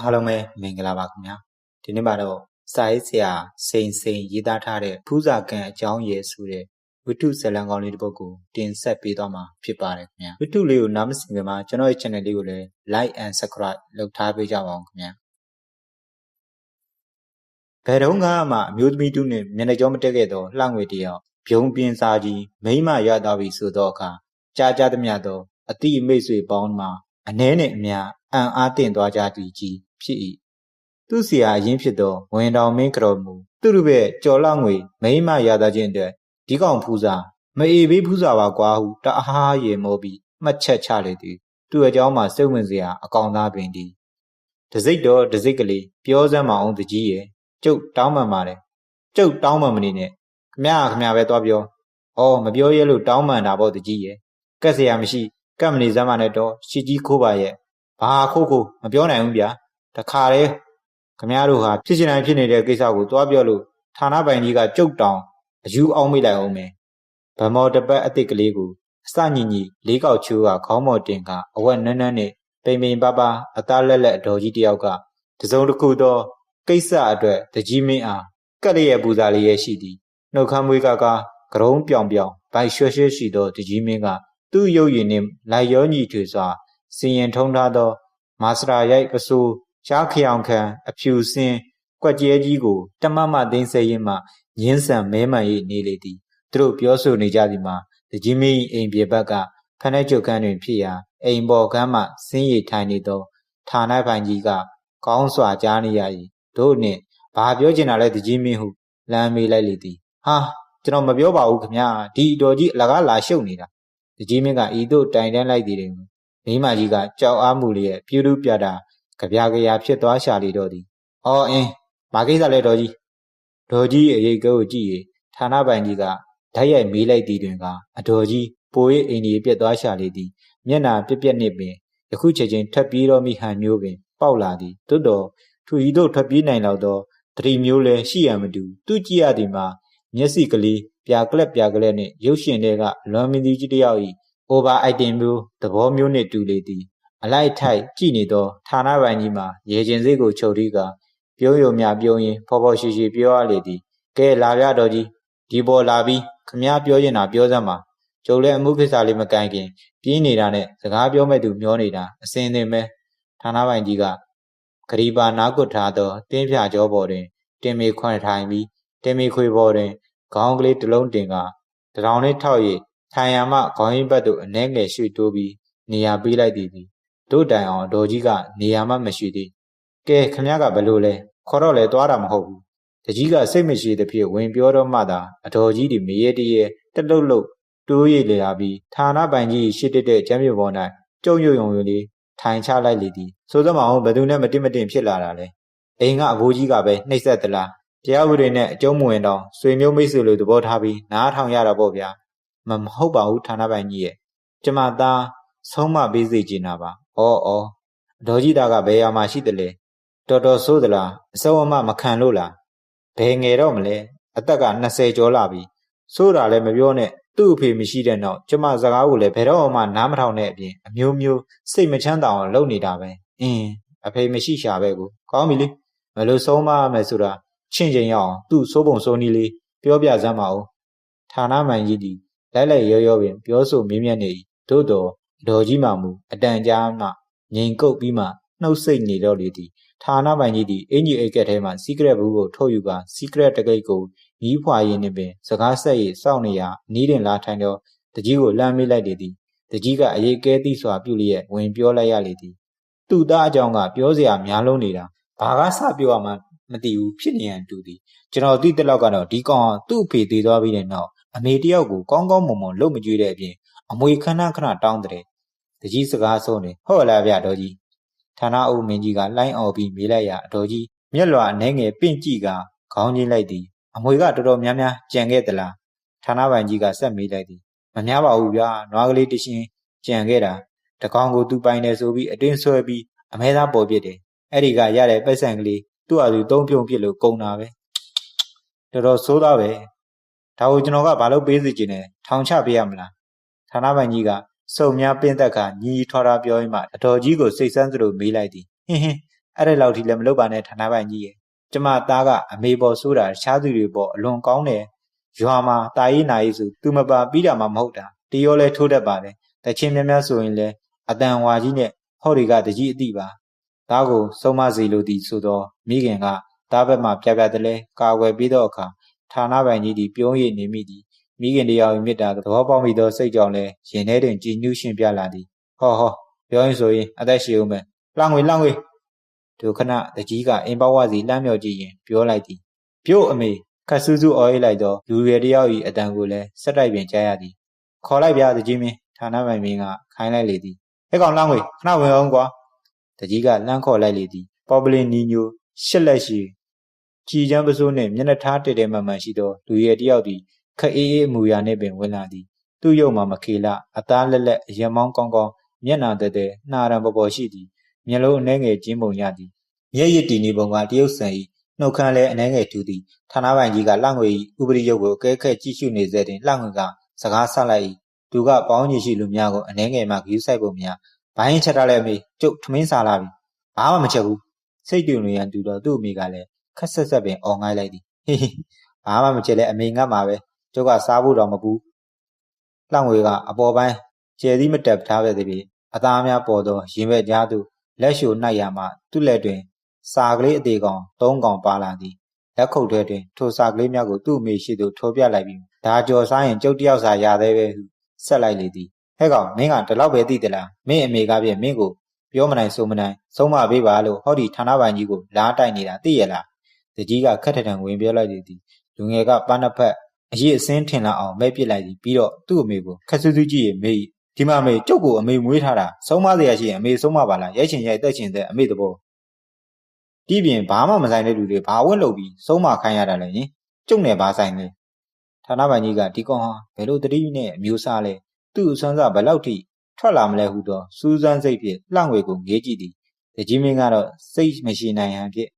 အားလုံးပဲမင်္ဂလာပါခင်ဗျာဒီနေ့မှာတော့စာရေးဆရာစိန်စိန်ရေးသားထားတဲ့ဖူးစာကံအကြောင်းရည်ဆိုတဲ့ဝိတုဇလံကောင်းလေးတစ်ပုဒ်ကိုတင်ဆက်ပေးသွားမှာဖြစ်ပါတယ်ခင်ဗျာဝိတုလေးကိုနားမစင်ခင်မှာကျွန်တော်ရဲ့ channel လေးကိုလည်း like and subscribe လုပ်ထားပေးကြပါအောင်ခင်ဗျာဘယ်တော့မှအမျိုးသမီးတူနဲ့မျက်နှာကြောမတက်ခဲ့တော့လှငွေတယောက်ဘုံပြင်းစားကြီးမိမရသွားပြီဆိုတော့အခါကြားကြသမျှတော့အတိအမိတ်ဆွေပေါင်းမှာအနှဲနဲ့အများ အံ့အားတင့်သွားကြသည်ကြီးဖြစ်၏သူစီအားအရင်ဖြစ်သောဝင်တော်မင်းကတော်မူသူတို့ပဲကြော်လောက်ငွေမိမရတာချင်းအတွက်ဒီကောင်ဖူးစာမအေဘေးဖူးစာပါကွာဟုတအားရေမောပြီးမှတ်ချက်ချလေသည်သူအကြောင်းမှာစိတ်ဝင်စရာအကောင်သားပင်သည်တစိတ်တော်တစိတ်ကလေးပြောစမ်းမအောင်တကြီးရဲ့ကျုပ်တောင်းပန်ပါတယ်ကျုပ်တောင်းပန်မနေနဲ့ခမရခမရပဲသွားပြောအော်မပြောရဲလို့တောင်းပန်တာပေါ့တကြီးရဲ့ကက်စရာမရှိကက်မနေစမ်းမနဲ့တော့ရှစ်ကြီးခိုးပါရဲ့ ဘာခိုးခိုးမပြောနိုင်ဘူးဗျာတခါတည်းခမရတို့ဟာဖြစ်ချင်တိုင်းဖြစ်နေတဲ့ကိစ္စကိုသွားပြောလို့ဌာနပိုင်ကြီးကကြုတ်တောင်အယူအောင်မိလိုက်အောင်မယ်ဗမော်တပတ်အစ်စ်ကလေးကိုအစညင်ကြီးလေးကောက်ချိုးကခေါင်းမော်တင်ကအဝက်နန်းနန်းနဲ့ပိန်ပိန်ပါပါအသားလက်လက်အတော်ကြီးတယောက်ကတစုံတစ်ခုသောကိစ္စအတွက်တကြီးမင်းအားကက်လျက်ပူဇာလေးရဲ့ရှိသည်နှုတ်ခမ်းမွေးကားကားကရုံးပြောင်ပြောင်ဘိုက်ရွှဲရွှဲရှိသောတကြီးမင်းကသူ့ရုပ်ရည်နှင့်လိုက်ရောညီထွေစွာ စီရင်ထုံးထားသော မာစရာရိုက်ပစိုးရှားခရောင်ခံအဖြူစင်းကွက်ကျဲကြီးကိုတမမသိန်းစဲရင်မှညင်းဆန်မဲမှန်၍နေလေသည်သူတို့ပြောဆိုနေကြသည်မှာတကြီးမင်းအိမ်ပြေဘက်ကဖနှဲကျုပ်ခန်းတွင်ဖြစ်ရာအိမ်ပေါ်ကမ်းမှစင်းရည်ထိုင်နေသောဌာနပိုင်ကြီးကကောင်းစွာကြားနေရ၏တို့နှင့်ဘာပြောချင်တာလဲတကြီးမင်းဟုလမ်းမေးလိုက်လေသည်ဟာကျွန်တော်မပြောပါဘူးခမညာဒီအတော်ကြီးအလကားလာရှုပ်နေတာတကြီးမင်းကဤသို့တိုင်တန်းလိုက်သည်တွင် မိမကြီးကကြောက်အားမှုလျက်ပြူးလူပြတာကြပြကြရာဖြစ်သွားရှာလေတော့သည်။အော်အင်းမာကိစ္စလဲတော်ကြီးဒေါ်ကြီးအရေးကိုကြည့်၍ဌာနပိုင်ကြီးကဓာတ်ရိုက်မေးလိုက်သည်တွင်ကအတော်ကြီးပို၍အိမ်ကြီးပြက်သွားရှာလေသည်မျက်နာပြက်ပြက်နှင့်ပင်ယခုချက်ချင်းထပ်ပြေးတော့မိဟန်မျိုးပင်ပေါက်လာသည်တွတ်တော်ထူဤတို့ထပ်ပြေးနိုင်တော့သောတတိမျိုးလဲရှိရမတူသူကြည့်ရသည်မှာမျက်စိကလေးပြာကလက်ပြာကလက်နှင့်ရုပ်ရှင်တွေကလွန်မင်းကြီးတယောက်၏ over item မျိုးသဘောမျိုးနှင့်တူလေသည်အလိုက်ထိုက်ကြည့်နေသောဌာနပိုင်ကြီးမှာရေကျင်စိတ်ကိုချုပ်ပြီးကပြုံးယုံမြပြုံးရင်ဖော်ဖော်ရှိရှိပြောရလေသည်ကဲလာပြတော်ကြီးဒီပေါ်လာပြီးခမည်းပြောရင်တာပြောစမ်းပါကျုပ်လည်းအမှုကိစ္စလေးမကင်ခင်ပြင်းနေတာနဲ့စကားပြောမဲ့သူမျောနေတာအစင်းသင်ပဲဌာနပိုင်ကြီးကဂရီပါနားကွတ်ထားသောတင်းဖြာကြောပေါ်တွင်တင်မေခွန်ထိုင်ပြီးတင်မေခွေပေါ်တွင်ခေါင်းကလေးတစ်လုံးတင်ကတရောင်လေးထောက်၍ ထိုင်ရမှခေါင်းရင်းဘက်သို့အနှဲငယ်ရွှေ့တိုးပြီးနေရာပေးလိုက်သည်သည်တို့တိုင်အောင်ဒေါ်ကြီးကနေရာမှမရှိသေးကဲခမရကဘလို့လဲခေါ်တော့လဲသွားတာမဟုတ်ဘူးတကြီးကစိတ်မရှိသဖြင့်ဝင်ပြောတော့မှသာအတော်ကြီးဒီမရေတရေတက်လုတ်လုတ်တိုးရည်လေလာပြီးဌာနပိုင်ကြီးရှစ်တက်တဲ့ကျမ်းမြေပေါ်၌ကြုံယုံယုံလေးထိုင်ချလိုက်လေသည်ဆိုသမောင်ဘယ်သူနဲ့မတင်မတင်ဖြစ်လာတာလဲအိမ်ကအဘိုးကြီးကပဲနှိပ်ဆက်သလားတရားဝိရိနဲ့အကျုံးမဝင်တော့ဆွေမျိုးမိတ်ဆွေလိုသဘောထားပြီးနားထောင်ရတာပေါ့ဗျာ မမဟုတ်ပါဘူးဌာနပိုင်ကြီးရဲ့ကျမသားဆုံးမပေးစေချင်တာပါ။အော်အော်ဒေါ်ကြီးသားကဘယ်ရာမှာရှိတယ်လဲ။တော်တော်ဆိုးသလားအစုံအမမခံလို့လား။ဘယ်ငယ်တော့မလဲ။အသက်က20ကျော်လာပြီ။ဆိုးတာလည်းမပြောနဲ့သူ့အဖေမရှိတဲ့နောက်ကျမစကားကိုလည်းဘယ်တော့မှနားမထောင်တဲ့အပြင်အမျိုးမျိုးစိတ်မချမ်းသာအောင်လုပ်နေတာပဲ။အင်းအဖေမရှိရှာပဲကိုကောင်းပြီလေ။မလို့ဆုံးမမယ်ဆိုတာချင့်ချိန်ရအောင်သူ့စိုးပုံစိုးနည်းလေးပြောပြစမ်းပါဦး။ဌာနမှန်ကြီးဒီ လိုက်လိုက်ရောရောပင်ပြောဆိုမင်းမြတ်နေ၏သို့တော်ဒေါ်ကြီးမှမူအတန်ကြားမှငိန်ကုတ်ပြီးမှနှုတ်ဆက်နေတော့လေသည်ဌာနပိုင်ကြီးသည်အင်ကြီးအိတ်ကက်ထဲမှစီကရက်ဘူးကိုထုတ်ယူကာစီကရက်တကိတ်ကိုမီးဖွာရင်းနှင့်ပင်စကားဆက်၍စောင့်နေရာနီးတင်လာထိုင်တော့တကြီးကိုလှမ်းမေးလိုက်လေသည်တကြီးကအရေးကဲသည့်စွာပြုလျက်ဝင်ပြောလိုက်ရလေသည်သူ့သားအကြောင်းကပြောစရာများလုံးနေတာဘာကစပြောရမှမသိဘူးဖြစ်နေရန်တူသည်ကျွန်တော်သိတဲ့လောက်ကတော့ဒီကောင်သူ့အဖေသေးသွားပြီးတဲ့နောက် အမေတယောက်ကိုကောင်းကောင်းမွန်မွန်လုပ်မကြွေးတဲ့အပြင်အမွေခဏခဏတောင်းတဲ့တကြီးစကားဆုံးတယ်ဟုတ်လားဗျာတော်ကြီးဌာနအုပ်မင်းကြီးကလှိုင်းအော်ပြီးမေးလိုက်ရအတော်ကြီးမျက်လွှာအနေငယ်ပင့်ကြည့်ကခေါင်းချင်းလိုက်သည်အမွေကတော်တော်များများကြံခဲ့သလားဌာနပိုင်ကြီးကဆက်မေးလိုက်သည်မများပါဘူးဗျာနွားကလေးတရှင်ကြံခဲ့တာတကောင်ကိုသူပိုင်တယ်ဆိုပြီးအတင်းဆွဲပြီးအမဲသားပေါ်ပြစ်တယ်အဲ့ဒီကရတဲ့ပက်ဆန်ကလေးသူ့အလူသုံးပြုံပြစ်လို့ကုန်တာပဲတော်တော်ဆိုးသားပဲ ဒါကိုကျွန်တော်ကဘာလို့ပေးစီချင်လဲထောင်ချပေးရမလားဌာနပိုင်ကြီးကစုံများပင်းသက်ကညီညီထွားထွားပြောရင်းမှအတော်ကြီးကိုစိတ်ဆန်းသလိုမေးလိုက်သည်ဟင်းဟင်းအဲ့ဒီလောက်ထိလည်းမလုပ်ပါနဲ့ဌာနပိုင်ကြီးရဲ့ကျမသားကအမေပေါ်ဆိုးတာတခြားသူတွေပေါ်အလွန်ကောင်းတယ်ရွာမှာတာရေးနာရေးဆိုသူမပါပြီးတာမှမဟုတ်တာတရောလဲထိုးတတ်ပါတယ်တချင်းများများဆိုရင်လဲအတန်ဝါကြီးနဲ့ဟော်တွေကတကြီးအတိပါသားကိုစုံမစီလိုသည်ဆိုတော့မိခင်ကသားဘက်မှပြပြတလဲကာဝယ်ပြီးတော့အခါ ဌာနပိုင်ကြီးသည်ပြုံးရည်နေမိသည်မိခင်တရား၏မေတ္တာသဘောပေါက်မိသောစိတ်ကြောင့်လဲရင်ထဲတွင်ကြည်ညှူးရှင်ပြလာသည်ဟောဟောပြောရင်ဆိုရင်အသက်ရှည်ဦးမယ်လှငွေလှငွေဒုခဏတကြီးကအင်းပေါဝစီလှမ်းမြော်ကြည့်ရင်ပြောလိုက်သည်ပြုတ်အမေခတ်ဆူးဆူးအော်ရိလိုက်တော့လူရဲတယောက်၏အတန်ကိုလည်းဆက်တိုက်ပင်ကြားရသည်ခေါ်လိုက်ဗျာတကြီးမင်းဌာနပိုင်မင်းကခိုင်းလိုက်လေသည်ဟဲ့ကောင်လှငွေခဏဝင်အောင်ကွာတကြီးကလှမ်းခေါ်လိုက်လေသည်ပေါ်ပလင်နီညိုရှစ်လက်ရှိ ကြည်ချမ်းပစိုးနှင့်မျက်နှာထားတဲတဲမှန်မှန်ရှိသောလူရဲတယောက်သည်ခအေးအေးအမူအရာနှင့်ပင်ဝင်လာသည်သူ့ရုပ်မှာမခေလအသားလက်လက်အရမောင်းကောင်းကောင်းမျက်နှာတဲတဲနှာရံပေါ်ပေါ်ရှိသည်မျက်လုံးအနှဲငယ်ကျင်းပုံရသည်မျက်ရည်တည်နေပုံကတရုတ်ဆန်၏နှုတ်ခမ်းလည်းအနှဲငယ်ထူသည်ဌာနပိုင်ကြီးကလှငွေ၏ဥပဒေရုပ်ကိုအကဲခက်ကြည့်ရှုနေစေတွင်လှငွေကစကားဆက်လိုက်၏သူကပေါင်းကြီးရှိလူများကိုအနှဲငယ်မှဂယူးဆိုင်ပုံများဘိုင်းချက်ထားလဲအမေကျုပ်ထမင်းစားလာပြီဘာမှမချက်ဘူးစိတ်တူနေရန်တူတော့သူ့အမေကလည်း ခက်ဆက်ဆက်ပင်អော်ငိုင်းလိုက်သည်ဟေးဘာမှမချက်လဲအမေငတ်မှာပဲကျုပ်ကစားဖို့တော့မပူလှငွေကအပေါ်ပိုင်းကျယ်သီးမတက်ထားပဲသည်ဖြင့်အသားများပေါ်သောရင်ဘက်ကြားသို့လက်ရှိုနှိုက်ရမှသူ့လက်တွင် စာကလေးအသေးကောင်၃ကောင်ပါလာသည်လက်ခုပ်ထဲတွင်ထိုစာကလေးများကိုသူ့အမေရှိသို့ထိုးပြလိုက်ပြီးဒါကြော်စားရင်ကျုပ်တယောက်စာရသေးပဲဟုဆက်လိုက်လေသည်ဟဲ့ကောင်မင်းကဒီလောက်ပဲသိသလားမင်းအမေကပြည့်မင်းကိုပြောမနိုင်ဆိုမနိုင်ဆုံးမပေးပါလို့ဟောဒီဌာနပိုင်ကြီးကိုလားတိုက်နေတာသိရလား တကြီးကခက်ထထန်ဝင်ပြောလိုက်သည်လူငယ်ကပန်းတစ်ဖက်အရေးအစင်းထင်လာအောင်မဲပစ်လိုက်သည်ပြီးတော့သူ့အမေကိုခက်ဆူးဆူးကြည့်ရင်မေးဒီမှာမေကျုပ်ကိုအမေမွေးထားတာဆုံးမစရာရှိရင်အမေဆုံးမပါလားရိုက်ချင်ရိုက်တက်ချင်တဲ့အမေတဘောတီးပြင်ဘာမှမဆိုင်တဲ့လူတွေဘာဝင့်လုပ်ပြီးဆုံးမခိုင်းရတာလဲယင်ကျုပ်နဲ့ဘာဆိုင်လဲဌာနပိုင်ကြီးကဒီကောင်ဟာဘယ်လိုတတိနဲ့အမျိုးစားလဲသူ့အစွမ်းစားဘယ်လောက်ထိထွက်လာမလဲဟုသောစူးစမ်းစိတ်ဖြင့်လှငွေကိုငေးကြည့်သည်တကြီးမင်းကတော့စိတ်မရှိနိုင်ဟန်ဖြင့်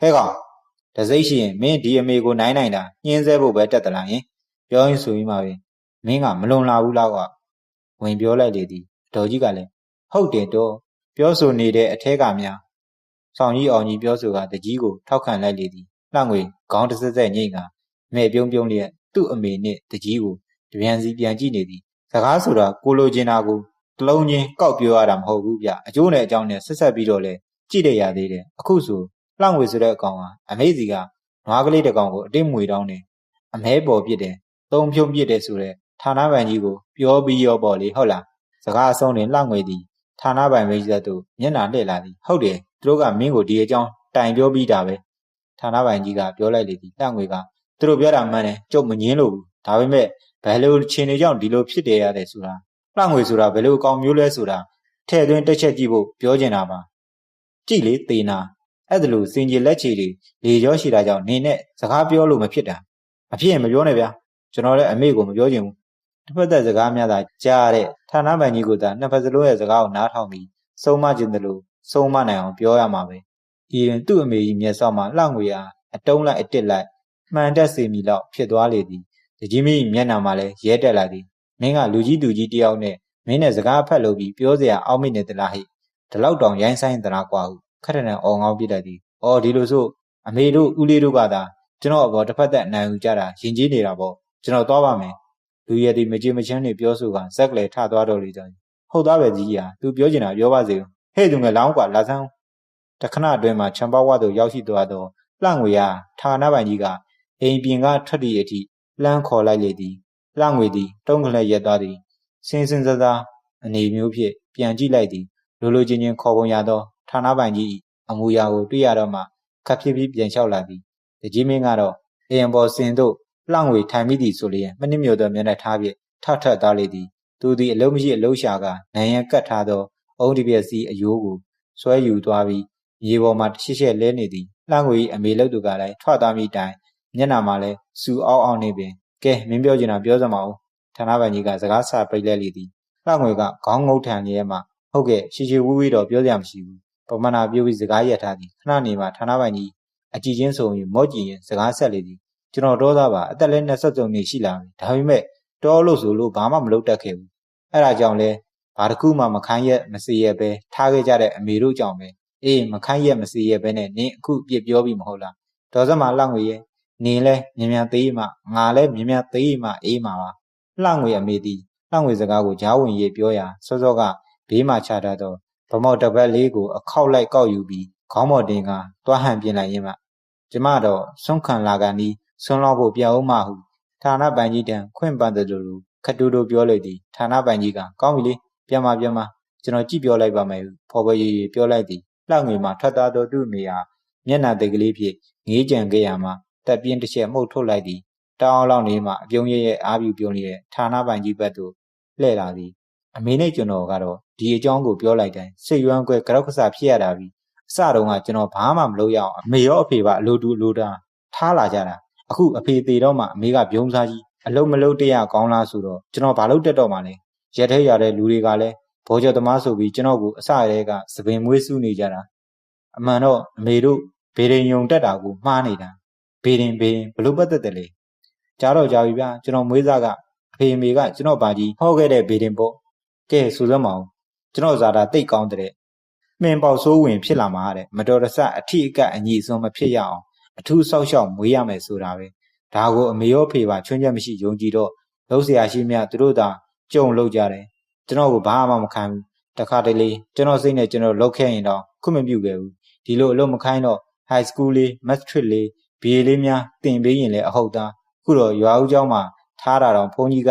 ဟဲ့ကောင် တစိမ့်ရှိရင်မင်းဒီအမေကိုနိုင်နိုင်တာညှင်းဆဲဖို့ပဲတက်တလားယင်ပြောရင်ဆိုပြီးမှပဲမင်းကမလွန်လာဘူးလားကွာဝင်ပြောလိုက်လေသည်အတော်ကြီးကလည်းဟုတ်တယ်တော့ပြောဆိုနေတဲ့အထဲကများဆောင်ကြီးအောင်ကြီးပြောဆိုကတကြီးကိုထောက်ခံလိုက်လေသည်လှငွေခေါင်းတစက်စက်ညိတ်ကမဲပြုံးပြုံးလျက်သူ့အမေနှင့်တကြီးကိုတပြန်စီပြန်ကြည့်နေသည်စကားဆိုတာကိုလိုချင်တာကိုတလုံးချင်းကောက်ပြောရတာမဟုတ်ဘူးဗျအကျိုးနဲ့အကြောင်းနဲ့ဆက်ဆက်ပြီးတော့လဲကြည့်ရရသေးတယ်အခုဆို လှငွေဆိုတဲ့အကောင်ဟာအမေစီကနွားကလေးတစ်ကောင်ကိုအတင်းမွေတောင်းတယ်အမဲပေါ်ပြစ်တယ်သုံးဖြုံးပြစ်တယ်ဆိုတဲ့ဌာနပိုင်ကြီးကိုပြောပြီးရောပေါ့လေဟုတ်လားစကားအဆုံးတင်လှငွေသည်ဌာနပိုင်မိတ်ဆက်သူမျက်နှာလှည့်လာသည်ဟုတ်တယ်သူတို့ကမင်းကိုဒီအကြောင်းတိုင်ပြောပြီးတာပဲဌာနပိုင်ကြီးကပြောလိုက်လေသည်လှငွေကသူတို့ပြောတာမှန်တယ်ကျုပ်မငင်းလို့ဘူးဒါပေမဲ့ဘယ်လိုခြေနေကြောင့်ဒီလိုဖြစ်တယ်ရတယ်ဆိုတာလှငွေဆိုတာဘယ်လိုအကောင်မျိုးလဲဆိုတာထဲ့သွင်းတက်ချက်ကြည့်ဖို့ပြောချင်တာပါကြည့်လေသေနာ အဲ့ဒါလို့စင်ကြီးလက်ချီတွေလေရောရှိတာကြောင့်နေနဲ့စကားပြောလို့မဖြစ်တာမဖြစ်ရင်မပြောနဲ့ဗျာကျွန်တော်လည်းအမေကိုမပြောချင်ဘူးတစ်ဖက်သက်စကားများသာကြားတဲ့ဌာနပိုင်ကြီးကသာနှစ်ဖက်စလုံးရဲ့စကားကိုနားထောင်ပြီးစုံမခြင်းတယ်လို့စုံမနိုင်အောင်ပြောရမှာပဲဒီရင်သူ့အမေကြီးမျက်စောက်မှာလှငွေအားအတုံးလိုက်အတစ်လိုက်မှန်တက်စေမိလောက်ဖြစ်သွားလေသည်တကြီးမင်းမျက်နှာမှာလည်းရဲတက်လာသည်မင်းကလူကြီးသူကြီးတယောက်နဲ့မင်းနဲ့စကားဖက်လို့ပြီးပြောစရာအောက်မိနေသလားဟိဒီလောက်တောင်ရိုင်းဆိုင်သလားကွာဟု ခက်ထန်အော်ငေါင်းပြလိုက်သည်။အော်ဒီလိုဆိုအမေတို့ဦးလေးတို့ကသာကျွန်တော်အပေါ်တစ်ဖက်သက်အနိုင်ယူကြတာယဉ်ကျေးနေတာပေါ့ကျွန်တော်သွားပါမယ်။လူရည်ဒီမကြည်မချမ်းနေပြောဆိုကဇက်ကလေးထသွားတော့လေကြောင်ဟုတ်သားပဲကြီးဟာသူပြောချင်တာပြောပါစေဦး။ဟဲ့သူငယ်လောင်းကွာလာစမ်းတခဏအတွင်းမှာချံပါဝါသို့ရောက်ရှိသွားတော့လှငွေရဌာနပိုင်ကြီးကအိမ်ပြင်ကထွက်သည့်အထိလှမ်းခေါ်လိုက်လေသည်လှငွေသည်တုံးကလေးရက်သွားသည်စင်စင်စစားအနေမျိုးဖြင့်ပြန်ကြည့်လိုက်သည်လိုလိုချင်းချင်းခေါ်ပုံရသော ဌာနပိုင်ကြီးအမူအရာကိုတွေ့ရတော့မှခပ်ဖြစ်ပြီးပြန်လျှောက်လာသည်တကြီးမင်းကတော့အရင်ပေါ်စင်တို့လှငွေထိုင်မိသည်ဆိုလျင်မနစ်မြို့သောမျက်နှာထားဖြင့်ထထသားလေသည်သူသည်အလုံးမရှိအလုံးရှာကနိုင်ရန်ကတ်ထားသောအုံးဒီပြက်စီအယိုးကိုဆွဲယူသွားပြီးမြေပေါ်မှာတစ်ချက်ချက်လဲနေသည်လှငွေ၏အမေလုတ်သူကလည်းထွက်သွားမိတိုင်မျက်နှာမှာလည်းစူအောက်အောက်နေပင်ကဲမင်းပြောချင်တာပြောစမ်းပါဦးဌာနပိုင်ကြီးကစကားဆပိတ်လဲလေသည်လှငွေကခေါင်းငုတ်ထန်လျက်မှဟုတ်ကဲ့ရှီရှီဝီးဝီးတော့ပြောစရာမရှိဘူး ပမာဏပြုပြီးစကားရက်ထားသည်ခဏနေမှဌာနပိုင်ကြီးအကြည့်ချင်းဆိုရင်မော့ကြည့်ရင်စကားဆက်လေသည်ကျွန်တော်တော့သားပါအသက်လည်း23နှစ်ရှိလာပြီဒါပေမဲ့တောလို့ဆိုလို့ဘာမှမလုပ်တတ်ခဲ့ဘူးအဲ့ဒါကြောင့်လဲဘာတစ်ခုမှမခိုင်းရက်မစေရပဲထားခဲ့ကြတဲ့အမေတို့ကြောင့်ပဲအေးမခိုင်းရက်မစီရက်ပဲနဲ့နင်းအခုအပြစ်ပြောပြီးမဟုတ်လားဒေါ်စမလှငွေရဲ့နင်းလဲမြန်မြန်သေးမှငါလဲမြန်မြန်သေးမှအေးမှာပါလှငွေအမေသည်လှငွေစကားကိုကြားဝင်ရေးပြောရာစောစောကဘေးမှချထားတော့ ဗမော်တပတ်လေးကိုအခောက်လိုက်ကောက်ယူပြီးခေါင်းပေါ်တင်ကတွားဟန်ပြင်လိုက်ရင်မှကျမတော့ဆုံးခံလာကန်ဤဆွန်းလောက်ဖို့ပြောင်းမှဟုဌာနပိုင်ကြီးတန်ခွင့်ပန်တယ်လို့ခတူတူပြောလိုက်သည်ဌာနပိုင်ကြီးကကောင်းပြီလေပြန်ပါပြန်ပါကျွန်တော်ကြည့်ပြောလိုက်ပါမယ်ဟုဖော်ပွဲရေးရေးပြောလိုက်သည်လှငွေမှထွက်သားသောသူ့မိဟာမျက်နှာတိတ်ကလေးဖြင့်ငေးကြံခဲ့ရမှတက်ပြင်းတစ်ချက်မှုတ်ထုတ်လိုက်သည်တောင်းလောက်နေမှအပြုံးရဲရဲ့အားပြူပြုံးနေတဲ့ဌာနပိုင်ကြီးဘက်သို့လှည့်လာသည် အမေနဲ့ကျွန်တော်ကတော့ဒီအကြောင်းကိုပြောလိုက်တိုင်းစိတ်ရွမ်းကွဲကြောက်ကစားဖြစ်ရတာပြီးအစတုန်းကကျွန်တော်ဘာမှမလုပ်ရအောင်အမေရောအဖေပါအလိုတူအလိုတာထားလာကြတာအခုအဖေသေးတော့မှအမေကပြုံးစားကြီးအလုံးမလုံးတရကောင်းလားဆိုတော့ကျွန်တော်ဘာလို့တက်တော့မှလဲရက်ထဲရတဲ့လူတွေကလည်းဘောကျော်သမားဆိုပြီးကျွန်တော်ကိုအစရဲကသပင်မွေးစုနေကြတာအမှန်တော့အမေတို့ဘေရင်ယုံတက်တာကိုမှားနေတာဘေရင်ဘေရင်ဘလို့ပတ်သက်တယ်လေကြားတော့ကြားပြီဗျာကျွန်တော်မွေးစားကအဖေအမေကကျွန်တော်ပါကြီးဟောခဲ့တဲ့ဘေရင်ပေါ့ ကဲဆိုစမ်းမအောင်ကျွန်တော်ဇာတာတိတ်ကောင်းတဲ့မှင်ပေါက်ဆိုးဝင်ဖြစ်လာမှာတဲ့မတော်တဆအထီးအကပ်အညီအဆုံးမဖြစ်ရအောင်အထူးစောက်ရှောက်မွေးရမယ်ဆိုတာပဲဒါကိုအမေရောဖေပါချွင်းချက်မရှိယုံကြည်တော့လုံးစရာရှိမြသူတို့သာကြုံလို့ကြတယ်ကျွန်တော်ကိုဘာမှမခံဘူးတခါတလေကျွန်တော်စိတ်နဲ့ကျွန်တော်လောက်ခဲ့ရင်တော့ခုမပြုတ်ခဲ့ဘူးဒီလိုအလုပ်မခိုင်းတော့ high school လေး matric လေး BA လေးများတင်ပေးရင်လည်းအဟုတ်သားခုတော့ရွာဦးကျောင်းမှာထားတာတော့ဘုန်းကြီးက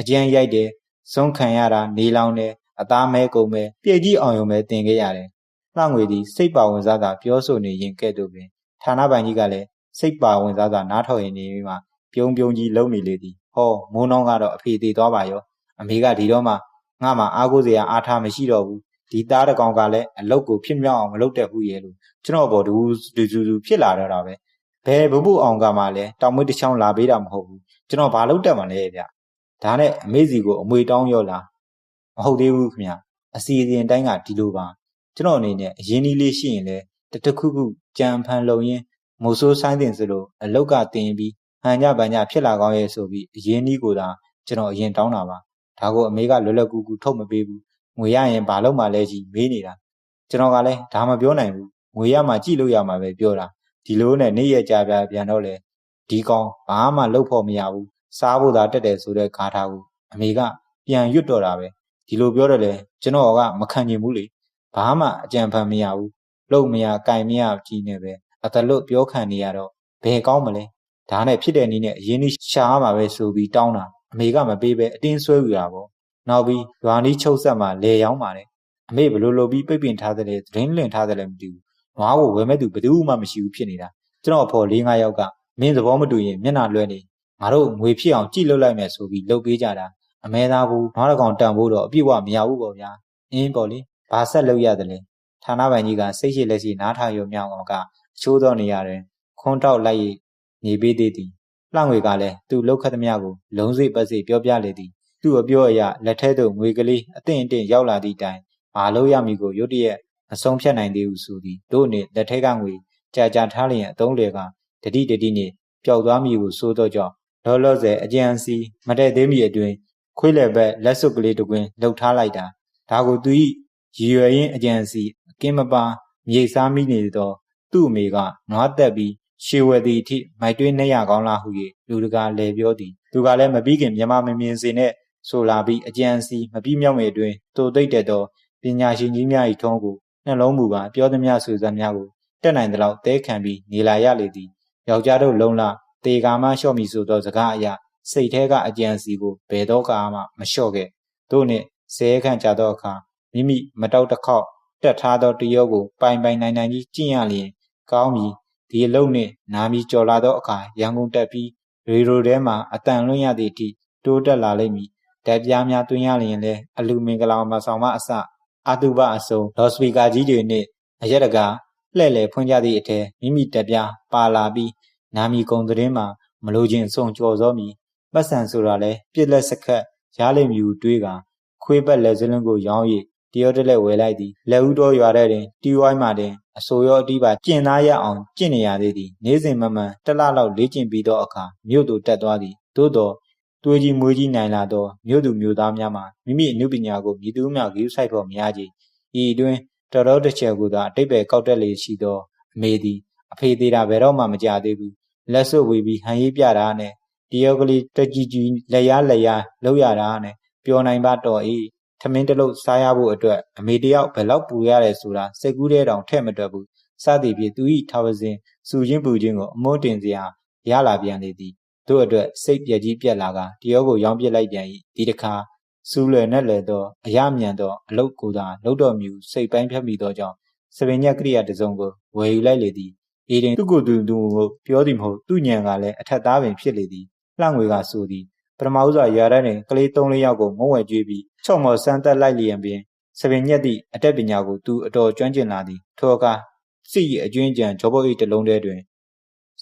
အကြံရိုက်တယ် ဆုံးခံရတာနေလောင်တယ်အသားမဲကုန်ပဲပြည့်ကြီးအောင်ရုံပဲတင်ခဲ့ရတယ်လှငွေသည်စိတ်ပါဝင်စားတာပြောဆိုနေရင်ကဲ့သို့ပင်ဌာနပိုင်ကြီးကလည်းစိတ်ပါဝင်စားတာနားထောင်ရင်နေပြီးမှပြုံးပြုံးကြီးလုံနေလေသည်ဟောမိုးနှောင်းကတော့အဖေသေးသွားပါရောအမေကဒီတော့မှငါမှအားကိုးစရာအားထားမရှိတော့ဘူးဒီသားတကောင်ကလည်းအလုတ်ကိုဖြစ်မြောက်အောင်မလုပ်တတ်ဘူးရဲ့လို့ကျွန်တော်ဘော်ဒူဒူဒူဖြစ်လာတော့တာပဲဘယ်ဘုဘအောင်ကမှလည်းတောင်မွေးတစ်ချောင်းလာပေးတာမဟုတ်ဘူးကျွန်တော်ဘာလုပ်တတ်မှလဲဗျ ဒါနဲ့အမေစီကိုအမွေတောင်းရောလားမဟုတ်သေးဘူးခင်ဗျအစီအစဉ်တိုင်းကဒီလိုပါကျွန်တော်အနေနဲ့အရင်ကြီးလေးရှိရင်လည်းတတခုခုကြံဖန်လုံရင်းမိုးဆိုးဆိုင်တင်စလို့အလုတ်ကတင်ပြီးဟန်ကြပန်ကြဖြစ်လာကောင်းရဲ့ဆိုပြီးအရင်ကြီးကိုသာကျွန်တော်အရင်တောင်းတာပါဒါကိုအမေကလွယ်လွယ်ကူကူထုတ်မပေးဘူးငွေရရင်ဘာလုပ်မှလဲကြီးမေးနေတာကျွန်တော်ကလည်းဒါမပြောနိုင်ဘူးငွေရမှကြည့်လို့ရမှာပဲပြောတာဒီလိုနဲ့နေ့ရက်ကြာပြပြန်တော့လေဒီကောင်ဘာမှလုပ်ဖို့မရဘူး စားဖို့သာတက်တယ်ဆိုတဲ့ဂါထာကိုအမေကပြန်ရွတ်တော့တာပဲဒီလိုပြောတော့လေကျွန်တော်ကမခံချင်ဘူးလေဘာမှအကြံဖန်မရဘူးလုံမရကင်မရကြီးနေပဲအတလွတ်ပြောခံနေရတော့ဘယ်ကောင်းမလဲဒါနဲ့ဖြစ်တဲ့နည်းနဲ့အရင်ကြီးရှားမှာပဲဆိုပြီးတောင်းတာအမေကမပေးပဲအတင်းဆွဲယူတာပေါ့နောက်ပြီးရွာနီးချုပ်ဆက်မှာလေရောင်းပါတယ်အမေဘလို့လို့ပြီးပိတ်ပင်ထားတဲ့သတင်းလင့်ထားတယ်မသိဘူးနွားကိုဝယ်မဲ့သူဘယ်သူမှမရှိဘူးဖြစ်နေတာကျွန်တော်အဖော်၄၅ယောက်ကမင်းသဘောမတူရင်မျက်နှာလွှဲနေ ငါတို့ငွေဖြစ်အောင်ကြည့်လုပ်လိုက်မယ်ဆိုပြီးလုပ်ပေးကြတာအမဲသားဘူးနွားတကောင်တန်ဖို့တော့အပြည့်ဝမရဘူးပေါ့ဗျာအင်းပေါ့လေဘာဆက်လုပ်ရတယ်လဲဌာနပိုင်ကြီးကစိတ်ရှိလက်ရှိနားထားရုံမြောက်အောင်ကအချိုးသောနေရတယ်ခွန်းတောက်လိုက်နေပေးသေးသည်လှငွေကလည်းသူ့လောက်ခတ်သမျှကိုလုံးစိပတ်စိပြောပြလေသည်သူ့အပြောအရလက်ထဲသို့ငွေကလေးအသင့်အတင့်ရောက်လာသည့်တိုင်မလုပ်ရမည်ကိုရုတ်တရက်မဆုံးဖြတ်နိုင်သေးဘူးဆိုသည်တို့နှင့်လက်ထဲကငွေကြာကြာထားလျင်အသုံးလေကတတိတတိနှင့်ပျောက်သွားမည်ကိုစိုးတော့ကြောင့် လောလောဆယ်အကြံစီမတဲ့သေးမီအတွင်ခွေးလက်ဘက်လက်စွပ်ကလေးတကွင်းလှုပ်ထားလိုက်တာဒါကိုသူ၏ရည်ရွယ်ရင်းအကြံစီအကင်းမပါမြေစားမိနေသော သူ့အမေကနွားတက်ပြီးရှေဝယ်သည်အထိမိုက်တွင်းနေရကောင်းလားဟု၍လူတကာလဲပြောသည်သူကလည်းမပြီးခင်မြမမမြင်စေနဲ့ဆိုလာပြီးအကြံစီမပြီးမြောက်မီအတွင်တိုသိတဲ့သောပညာရှင်ကြီးများ၏ထုံးကိုနှလုံးမူပါပြောသည်များဆိုစမ်းများကိုတက်နိုင်သလောက်တဲခံပြီးနေလာရလေသည်ယောက်ျားတို့လုံလ တေကာမလျှော့မီဆိုသောစကားအရာစိတ်แท้ကအကြံစီကိုဘယ်တော့မှမလျှော့ခဲ့တို့နှင့်ဆဲခန့်ကြသောအခါမိမိမတောက်တစ်ခေါက်တက်ထားသောတရုပ်ကိုပိုင်ပိုင်နိုင်နိုင်ကြီးကြည့်ရလျင်ကောင်းပြီဒီအလုံးနှင့်နာမီကြော်လာသောအခါရန်ကုန်တက်ပြီးရေရိုထဲမှအတန်လွင့်ရသည့်အထိတိုးတက်လာလိမ့်မည်တက်ပြားများတွင်းရလျင်လည်းအလူမင်္ဂလာမဆောင်မအစအတုပအစုံလော်စပီကာကြီးတွေနှင့်အရက်တကာလှဲ့လေဖွင့်ကြသည့်အထက်မိမိတက်ပြားပါလာပြီး နာမီကုံသတင်းမှာမလိုခြင်းစုံကြော်စောမီပတ်စံဆိုတာလဲပြစ်လက်စခတ်ရလိမ့်မည်ဟုတွေးကခွေးပတ်လက်စလုံးကိုရောင်း၍တရောတလဲဝယ်လိုက်သည်လက်ဦးတော်ရွာတဲ့တွင်တီဝိုင်းမှတွင်အဆိုရောအတီးပါကျင့်သားရအောင်ကျင့်နေရသေးသည်နေ့စဉ်မမှန်တလလောက်လေ့ကျင့်ပြီးသောအခါမြို့သို့တက်သွားသည်သို့သောတွေးကြီးမွေးကြီးနိုင်လာသောမြို့သူမြို့သားများမှာမိမိအမှုပညာကိုမြည်သူများဂရုစိုက်ဖို့မရကြဤအတွင်းတော်တော်တစ်ချက်ကိုသာအတိတ်ပဲကောက်တက်လေရှိသောအမေသည်အဖေသေးတာဘယ်တော့မှမကြသေးဘူး လက်စွပ်ဝေပြီးဟန်ရေးပြတာနဲ့တယောက်ကလေးတကြီးကြီးလက်ရလက်ရလောက်ရတာနဲ့ပျော်နိုင်ပါတော့အေးထမင်းတစ်လုံးစားရဖို့အတွက်အမေတယောက်ဘယ်လောက်ပူရတယ်ဆိုတာစိတ်ကူးတဲ့တောင်ထဲ့မတွက်ဘူးစသည်ဖြင့်သူ၏ထာဝစဉ်စူချင်းပူချင်းကိုအမွှတင်စရာရလာပြန်လေသည်တို့အတွက်စိတ်ပြက်ကြီးပြက်လာကတယောကိုရောင်းပစ်လိုက်ပြန်၏ဒီတခါစူးလွယ်နဲ့လွယ်သောအရမြန်သောအလုတ်ကိုသာလှုပ်တော်မူစိတ်ပိုင်းဖြတ်မိသောကြောင့်စပင်ညက်ကရိယာတစုံကိုဝယ်ယူလိုက်လေသည် အေဒင်သူ့ကိုယ်သူသူကိုပြောသည်မဟုတ်သူ့ညံကလည်းအထက်သားပင်ဖြစ်လေသည်လှငွေကဆိုသည်ပထမဦးစွာရာထဲတွင်ကလေး၃လေးယောက်ကိုမုံဝဲကျွေးပြီးချော့မော်စမ်းသက်လိုက်လျင်ပင်စပင်ညက်သည့်အတက်ပညာကိုသူအတော်ကျွမ်းကျင်လာသည်ထိုအခါစစ်၏အကျွင်းကြံဂျောဘော၏တလုံးထဲတွင်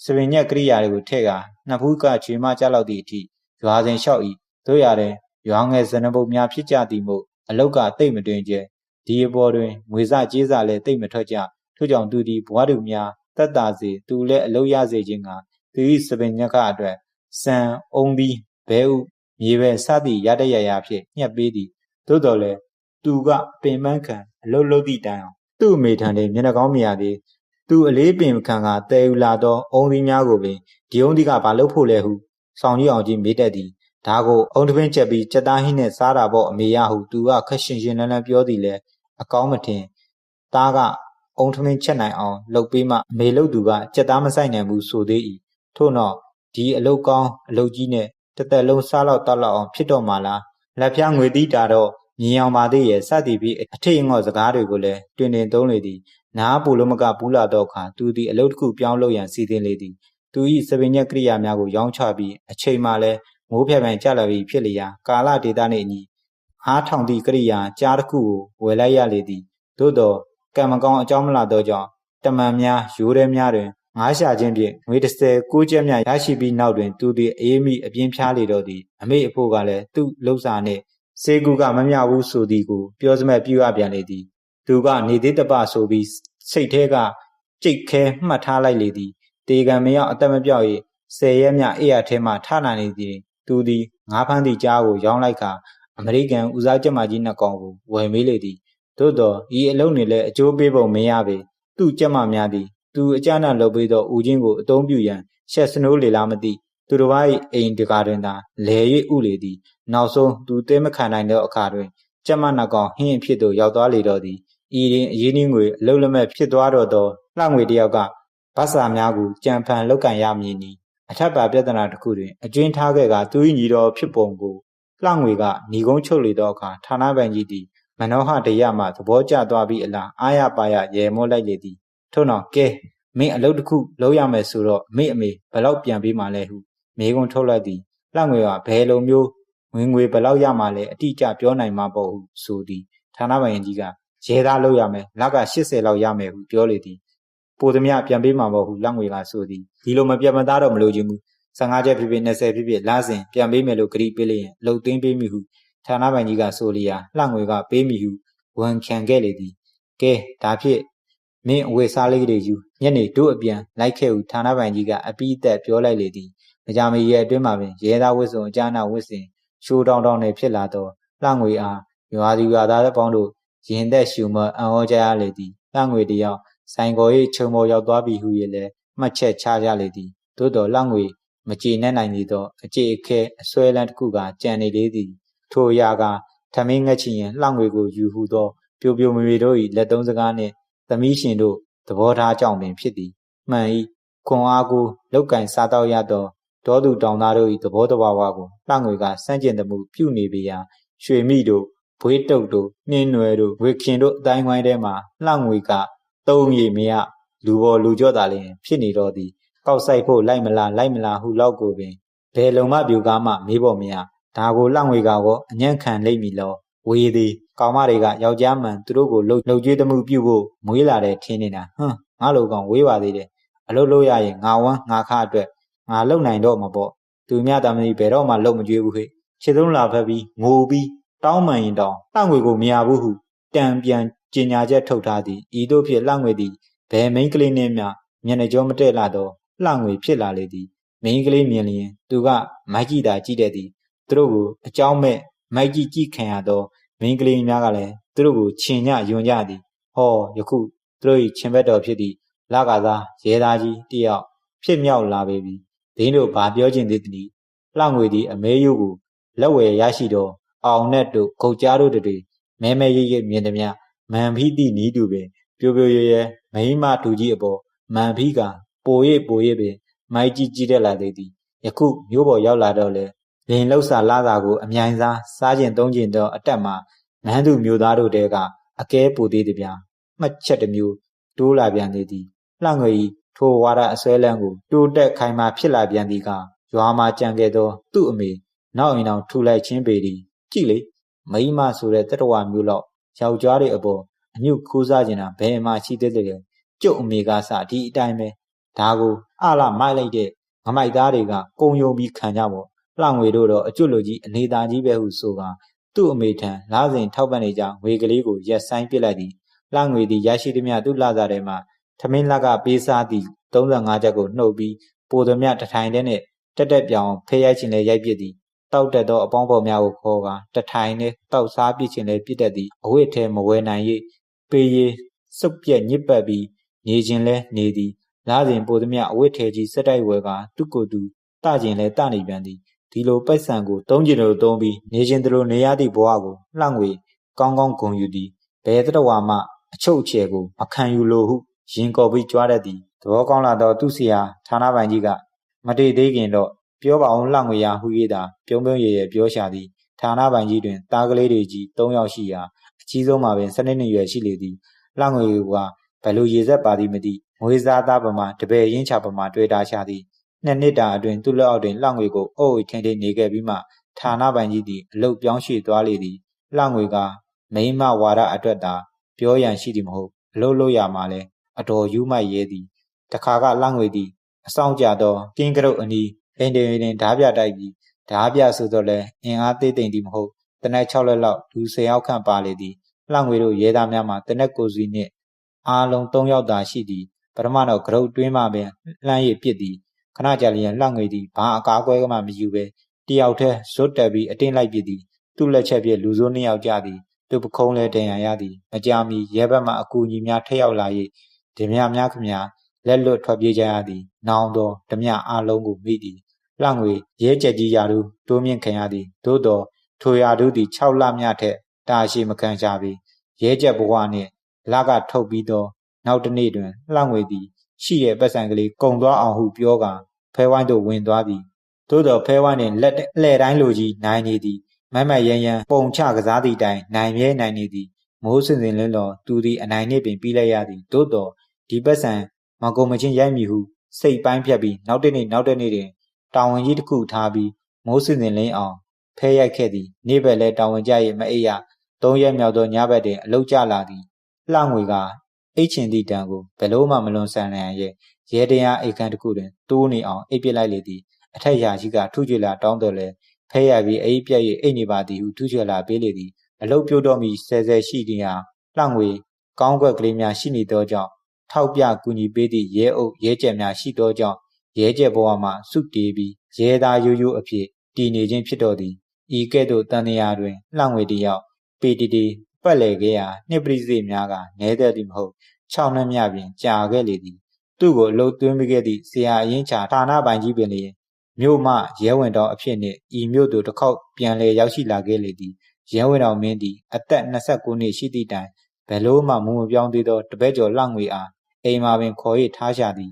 စပင်ညက်ကရိယာတွေကိုထည့်ကာနှစ်ဖူးကခြေမကြလောက်သည့်အထိရွာစဉ်လျှောက်၏တို့ရတဲ့ရွာငယ်ဇနပုတ်များဖြစ်ကြသည်မို့အလောက်ကတိတ်မတွင်ကျဲဒီအပေါ်တွင်ငွေစကြေးစလည်းတိတ်မထွက်ကြထို့ကြောင့်သူသည်ဘွားသူများ တက်တာစေသူလည်းအလောက်ရစေခြင်းကသူ၏စပင်ညက်ကအတွက်စံအုံသည်ဘဲဥမြေပဲစသည့်ရတရရာဖြင့်ညှက်ပေးသည်သို့တော်လည်းသူကပင်ပန်းခံအလုတ်လုတ်သည့်တိုင်အောင်သူ့အမေထံတွင်မျက်နှာကောင်းမြရသည်သူအလေးပင်ခံကတဲယူလာသောအုံသီးများကိုပင်ဒီအုံသီးကဘာလုပ်ဖို့လဲဟုဆောင်ကြီးအောင်ကြီးမေးတတ်သည်ဒါကိုအုံတပင်းချက်ပြီးချက်သားဟင်းနဲ့စားတာပေါ့အမေရဟုသူကခက်ရှင်ရှင်လန်းလန်းပြောသည်လဲအကောင်းမထင်သားက အုံထမင်းချက်နိုင်အောင်လှုပ်ပေးမှအမေလှုပ်သူကချက်သားမဆိုင်နိုင်ဘူးဆိုသေး၏ထို့နောက်ဒီအလုတ်ကောင်းအလုတ်ကြီးနဲ့တသက်လုံးစားလောက်တောက်လောက်အောင်ဖြစ်တော့မှလားလက်ဖျားငွေသီးတာတော့မြင်အောင်ပါသေးရဲ့စသည်ဖြင့်အထိတ်အငေါ့စကားတွေကိုလည်းတွင်တင်သုံးလေသည်နားပူလုံးမကပူးလာတော့အခါသူသည်အလုတ်တစ်ခုပြောင်းလို့ရန်စီစဉ်လေသည်သူ၏စပင်ညက်ကရိယာများကိုရောင်းချပြီးအချိန်မှလည်းမိုးဖြတ်ပြန်ကြလာပြီးဖြစ်လျာကာလဒေတာနှင့်အညီအားထောင်သည့်ကရိယာကြားတစ်ခုကိုဝယ်လိုက်ရလေသည်သို့သော ကံမကောင်းအကြောင်းမလာသောကြောင့်တမန်များရိုးရဲများတွင်ငါးရှာခြင်းဖြင့်ငွေ30ကိုးချက်မြရရှိပြီးနောက်တွင်သူသည်အေးမိအပြင်းဖြားလေတော့သည်အမေအဖို့ကလည်းသူ့လှုပ်စာနှင့်စေကူကမမျှဘူးဆိုသည်ကိုပြောစမဲ့ပြရပြန်လေသည်သူကနေသေးတပဆိုပြီးစိတ်ထဲကကြိတ်ခဲမှတ်ထားလိုက်လေသည်တေကံမရောက်အသက်မပြောက်၍ဆယ်ရက်မြအေးရထဲမှထလာနေသည်သူသည်ငါးဖန်းသည့်ကြားကိုရောင်းလိုက်ခါအမေရိကန်ဦးစားကျမကြီးနှစ်ကောင်ကိုဝယ်မေးလေသည် သို့တော့ဤအလုံးနေလဲအကျိုးပေးပုံမရပေသူ့ကျမများသည်သူအကြနာလုပ်ပေးသောဦးချင်းကိုအသုံးပြုရန်ရှက်စနိုးလေလားမသိသူတော်၏အိမ်တကာတွင်သာလဲ၍ဥလေသည် နောက်ဆုံးသူတဲမခံနိုင်သောအခါတွင်ကျမနှကောင်ဟင်းအဖြစ်သို့ရောက်သွားလေတော့သည်ဤရင်အရင်းနှီးငွေအလုံးလက်မဲ့ဖြစ်သွားတော့သောလှငွေတယောက်ကဗတ်စာများကိုကြံဖန်လောက်ကန်ရမည်နီအထက်ပါပြဿနာတစ်ခုတွင်အကျွင်းထားခဲ့ကသူ၏ညီတော်ဖြစ်ပုံကိုလှငွေကညီကုန်းချုပ်လေသောအခါဌာနပန်ကြီးသည် မနောဟတရမှသဘောကျသွားပြီးအလားအာရပါရရေမောလိုက်လေသည်ထို့နောက်ကဲမင်းအလုပ်တစ်ခုလုပ်ရမယ်ဆိုတော့မိအမေဘယ်လောက်ပြန်ပေးမှလဲဟုမေကွန်းထုတ်လိုက်သည်လှငွေကဘယ်လိုမျိုးဝင်ငွေဘယ်လောက်ရမှလဲအတိအကျပြောနိုင်မှာပေါ့ဟုဆိုသည်ဌာနပိုင်ကြီးကရဲသားလုပ်ရမယ်လက်က80လောက်ရမယ်ဟုပြောလေသည်ပိုသည်မပြန်ပေးမှာပေါ့ဟုလှငွေကဆိုသည်ဒီလိုမပြတ်မသားတော့မလို့ခြင်းဘူး15ချက်ဖြစ်ဖြစ်20ဖြစ်ဖြစ်လာစဉ်ပြန်ပေးမယ်လို့ဂရီပေးလျင်လှုပ်သိမ်းပေးမိဟု ဌာနပိုင်ကြီးကဆိုလျာလှငွေကပေးမိဟုဝန်ခံခဲ့လေသည်ကဲဒါဖြင့်မင်းအဝေစားလေးတွေယူညနေတို့အပြန်လိုက်ခဲ့ဟုဌာနပိုင်ကြီးကအပိသက်ပြောလိုက်လေသည်မကြမီရဲ့အတွင်းမှာပင်ရဲသားဝစ်စုံအကြနာဝစ်စင်ရှိုးတောင်းတောင်းနဲ့ဖြစ်လာသောလှငွေအားရွာသူရွာသားပေါင်းတို့ရင်သက်ရှူမအံ့ဩကြရလေသည်လှငွေတယောက်ဆိုင်ကော်၏ခြုံပေါ်ရောက်သွားပြီဟု၍လည်းမှတ်ချက်ချကြလေသည်သို့တော်လှငွေမကြည်နဲ့နိုင်သေးသောအကြေအခဲအစွဲလန်းတစ်ခုကကြံနေလေသည် ထိုအရာကထမင်းငက်ချင်ရင်လှငွေကိုယူဟုသောပြိုပြိုမမေတို့၏လက်သုံးစကားနှင့်သမီးရှင်တို့သဘောထားကြောင့်ပင်ဖြစ်သည်မှန်၏ခွန်အားကိုလောက်ကင်စားတော့ရသောဒေါသူတောင်သားတို့၏သဘောတဘာဝကိုလှငွေကစန့်ကျင်သမှုပြုနေပေရာရွှေမိတို့ဘွေးတုတ်တို့နှင်းနွယ်တို့ဝေခင်တို့အတိုင်းဝိုင်းထဲမှာလှငွေကသုံးရည်မရလူပေါ်လူကြော့တာလျင်ဖြစ်နေတော့သည်ကောက်ဆိုင်ဖို့လိုက်မလားလိုက်မလားဟုလောက်ကိုပင်ဘယ်လုံမပြူကားမှမေးဖို့မရ ဒါကိုလှငွေကောအညံ့ခံလိမ့်မည်လောဝေသည်ကောင်မတွေကယောက်ျားမှန်သူတို့ကိုလှုပ်လှုပ်ကြွေးတမှုပြုဖို့မွေးလာတဲ့ထင်းနေတာဟမ်ငါလိုကောင်ဝေးပါသေးတယ်အလုပ်လုပ်ရရင်ငါဝမ်းငါခါအတွက်ငါလုံနိုင်တော့မှာပေါ့သူမြတမီဘယ်တော့မှလုံမကြွေးဘူးဟဲ့ခြေသုံးလာဖက်ပြီးငိုပြီးတောင်းမှန်ရင်တောင်းလှငွေကိုမရဘူးဟုတံပြန်ကျင်ညာချက်ထုတ်ထားသည်ဤတို့ဖြင့်လှငွေသည်ဘယ်မိန်းကလေးနှင့်မျှမျက်နှာကြောမတည့်လာသောလှငွေဖြစ်လာလေသည်မိန်းကလေးမြင်လျင်သူကမိုက်ကြည့်တာကြည့်တဲ့သည် သူတို့ကိုအကြောင်းမဲ့မိုက်ကြည့်ကြည့်ခံရသောမိန်းကလေးများကလည်းသူတို့ကိုချင်ညယွန်ကြသည်ဟဟောယခုသူတို့၏ချင်းဘက်တော်ဖြစ်သည့်လကာသားရဲသားကြီးတယောက်ဖြစ်မြောက်လာပေပြီဒင်းတို့ဘာပြောခြင်းသေးသနည်းလှငွေသည်အမဲယုကိုလက်ဝယ်ရရှိသောအောင်နဲ့တို့ခုတ်ကြားတို့တွေမဲမဲရိပ်ရိပ်မြင်သည်မြမန်ဖီးသည့်နီးတူပင်ပြိုပြိုရဲရဲမိမတူကြီးအပေါ်မန်ဖီးကပိုရိပ်ပိုရိပ်ပင်မိုက်ကြီးကြီးတက်လာသေးသည်ယခုမျိုးပေါ်ရောက်လာတော့လေ လင်လောက်စာလာစာကိုအမြိုင်စားစားကျင်သုံးကျင်သောအတက်မှာမန်းသူမျိုးသားတို့တဲကအကဲပူသေးသည်ဗျာမှတ်ချက်တစ်မျိုးတိုးလာပြန်သေးသည်လှငွေဤထိုဝါဒအစွဲလန်းကိုတိုးတက်ခိုင်မာဖြစ်လာပြန်သည်ကရွာမှာကြံခဲ့သော သူ့အမေနောက်အိမ်အောင်ထူလိုက်ချင်းပေသည်ကြည့်လေမိမဆိုတဲ့တတဝမျိုးလောက်ယောက်ျားတွေအပေါ်အညုခိုးစားကျင်တာဘယ်မှရှိသေးတယ်ကျုပ်အမေကစဒီအတိုင်းပဲဒါကိုအလာမိုက်လိုက်တဲ့ငမိုက်သားတွေကကုံယုံပြီးခံကြပေါ့ လှငွေတို့တော့အကျွတ်လူကြီးအနေသားကြီးပဲဟုဆိုကသူ့အမေထံလာစဉ်ထောက်ပံ့နေကြငွေကလေးကိုရက်ဆိုင်ပစ်လိုက်သည်လှငွေသည်ရရှိသည်မြသူ့လာစားထဲမှထမင်းလက်ကပေးစားသည့်35ချက်ကိုနှုတ်ပြီးပိုသည်မြတထိုင်တဲ့နဲ့တက်တက်ပြောင်ဖဲရိုက်ချင်လဲရိုက်ပစ်သည်တောက်တက်သောအပေါင်းဖော်များကိုခေါ်ကာတထိုင်နဲ့တောက်စားပစ်ချင်လဲပြစ်တတ်သည်အဝိထဲမဝဲနိုင်၍ပေးရီစုပ်ပြက်ညစ်ပတ်ပြီးနေခြင်းလဲနေသည်လာစဉ်ပိုသည်မြအဝိထဲကြီးစက်တိုက်ဝဲကသူ့ကိုယ်သူတကျင်လဲတနေပြန်သည် ဒီလိုပိုက်ဆံကိုသုံးကျင်လိုသုံးပြီးနေခြင်းတို့နေရသည့်ဘဝကိုလှငွေကောင်းကောင်းဂုံယူသည်ဘယ်တတော်မှအချုပ်ချယ်ကိုမခံယူလိုဟုရင်ကော်ပြီးကြွားတတ်သည်သဘောကောင်းလာသောသူ့ဆရာဌာနပိုင်ကြီးကမတေသေးခင်တော့ပြောပါအောင်လှငွေရဟူ၍သာပြုံးပြုံးရရပြောရှာသည်ဌာနပိုင်ကြီးတွင်တားကလေးတွေကြီး၃ယောက်ရှိရာအကြီးဆုံးမှာပင်၁၂နှစ်ရွယ်ရှိလေသည်လှငွေကဘယ်လိုရေဆက်ပါသည်မသိငွေစားသားပမာတပည့်ရင်းချပမာတွေ့တာရှာသည် နှစ်နှစ်တာအတွင်းသူ့လက်အောက်တွင်လှငွေကိုအုပ်အိမ်ထင်းထင်းနေခဲ့ပြီးမှဌာနပိုင်ကြီးသည်အလုတ်ပြောင်းရွှေ့သွားလေသည်လှငွေကမိမဝါဒအတွက်သာပြောရန်ရှိသည်မဟုတ်အလုတ်လို့ရမှာလဲအတော်ယူမိုက်ရဲသည်တခါကလှငွေသည်အဆောင်ကြသောကင်းကရုတ်အနီးအိမ်တေတွင်ဓားပြတိုက်ပြီးဓားပြဆိုတော့လဲအင်အားသေးသိမ့်သည်မဟုတ်တနက်6လက်လောက်လူ10ယောက်ခန့်ပါလေသည်လှငွေတို့ရဲသားများမှာတနက်ကိုစီနှင့်အားလုံး3ယောက်သာရှိသည်ပထမတော့ဂရုတ်တွင်းမှပင်လှမ်းရစ်ပစ်သည် ခဏကြာလျင်လှငွေသည်ဘာအကားကွဲကမှမယူပဲတယောက်တည်းဇွတ်တက်ပြီးအတင်းလိုက်ပစ်သည်သူ့လက်ချက်ပြလူစိုးနှစ်ယောက်ကြသည်သူပခုံးလဲတင်ရရသည်မကြာမီရဲဘက်မှအကူကြီးများထက်ရောက်လာ၍ဓမြများခမလက်လွတ်ထွက်ပြေးကြရသည်နောင်သောဓမြအလုံးကိုမိသည်လှငွေရဲကြက်ကြီးရာထူးတိုးမြင့်ခံရသည်သို့တော်ထိုရာထူးသည်6လမြထက်တာရှိမခံကြပြီရဲကြက်ဘဝနှင့်လကထုတ်ပြီးသော နောက်တစ်နေ့တွင်လှငွေသည်ရှိရဲ့ပတ်စံကလေးကုံသွားအောင်ဟုပြောကာ ဖဲဝိုင်းသို့ဝင်သွားသည်သို့တော်ဖဲဝိုင်းနှင့်လက်လှဲ့တိုင်းလိုကြီးနိုင်နေသည်မမရန်ရန်ပုံချကစားသည့်တိုင်နိုင်မြဲနိုင်နေသည်မိုးစင်စင်လင်းလောသူသည်အနိုင်နှင့်ပင်ပြီးလိုက်ရသည်သို့တော်ဒီပတ်စံမကုံမချင်းရိုက်မိဟုစိတ်ပိုင်းဖြတ်ပြီးနောက်တစ်နေ့နောက်တစ်နေ့တွင်တာဝန်ကြီးတစ်ခုထားပြီးမိုးစင်စင်လင်းအောင်ဖဲရိုက်ခဲ့သည်နေ့ဘက်လဲတာဝန်ကြရဲ့မအိပ်ရသုံးရက်မြောက်သောညဘက်တွင်အလုတ်ကျလာသည်လှငွေကအိတ်ချင်သည့်တန်ကိုဘယ်လို့မှမလွန်ဆန်နိုင်ရဲ့ ရဲတရားအိတ်ခမ်းတစ်ခုတွင်တိုးနေအောင်အိပ်ပစ်လိုက်လေသည်အထက်ရာရှိကထုကြွလာတောင်းတော်လဲဖဲရပြီးအိပ်ပြက်၍အိတ်နေပါသည်ဟုထုကြွလာပေးလေသည်အလုတ်ပြုတ်တော့မီဆဲဆဲရှိသည်ဟာလှငွေကောင်းကွက်ကလေးများရှိနေသောကြောင့်ထောက်ပြကူညီပေးသည့်ရဲအုပ်ရဲကျက်များရှိသောကြောင့်ရဲကျက်ဘဝမှစုတေးပြီးရဲသားရိုးရိုးအဖြစ်တည်နေခြင်းဖြစ်တော်သည်ဤကဲ့သို့တန်တရာတွင်လှငွေတယောက်ပေတီတီပတ်လေခဲ့ရာနှစ်ပရိစေများကနဲတဲ့သည်မဟုတ်၆နှစ်မြပြင်ကြာခဲ့လေသည် သူ့ကိုအလုတ်သွင်းပေးခဲ့သည့်ဆရာအရင်ချာဌာနပိုင်ကြီးပင်လေမြို့မှရဲဝင်တော်အဖြစ်နှင့်ဤမြို့သို့တစ်ခေါက်ပြန်လည်ရောက်ရှိလာခဲ့လေသည်ရဲဝင်တော်မင်းသည်အသက်29နှစ်ရှိသည့်တိုင်ဘယ်လို့မှမုံမပြောင်းသေးသောတပည့်ကျော်လှငွေအားအိမ်မှာပင်ခေါ်၍ထားရှာသည်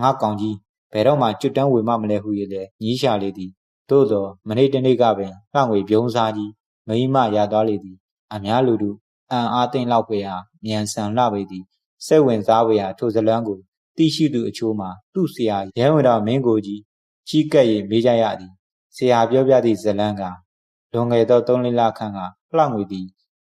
ငါကောင်ကြီးဘယ်တော့မှကျွတ်တန်းဝေမမလဲဟု၍လည်းညီးရှာလေသည်သို့သောမနေ့တနေ့ကပင်လှငွေပြုံးစားကြီးမိမရသွားလေသည်အများလူတို့အံအားသိမ့်လောက်ပေဟာမြန်ဆန်လှပေသည်စိတ်ဝင်စားပေဟာထိုဇလန်းကို တိရှိသူအချိုးမှာသူ့ဆရာရဲဝင်တော်မင်းကိုကြီးကြီးကပ်၍မေးကြရသည်ဆရာပြောပြသည့်ဇလန်းကလွန်ခဲ့သော၃လလခန့်ကလှငွေသည်